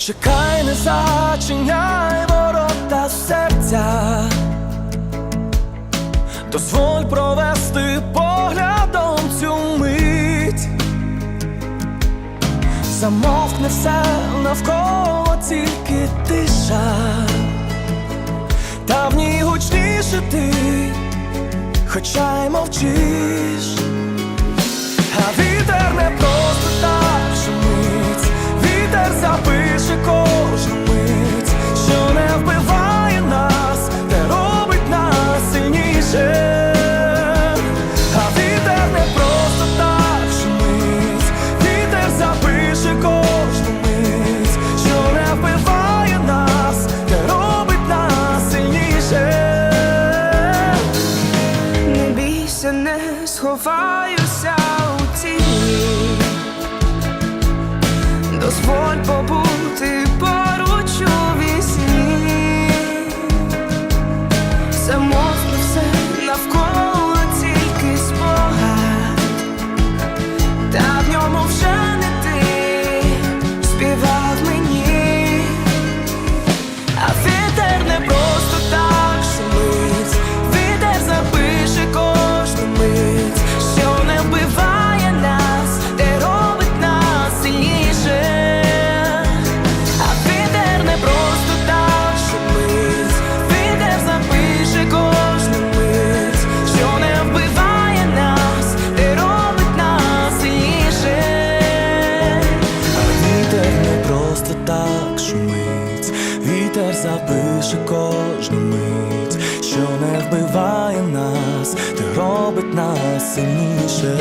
Чекай, не зачиняй ворота серця, дозволь провести поглядом цю мить, замовкне все навколо тільки тиша, та в ній гучніше ти, хоча й мовчиш. Hold all for yourself так шумить, вітер запише кожну мить, що не вбиває нас, ти робить нас сильніше.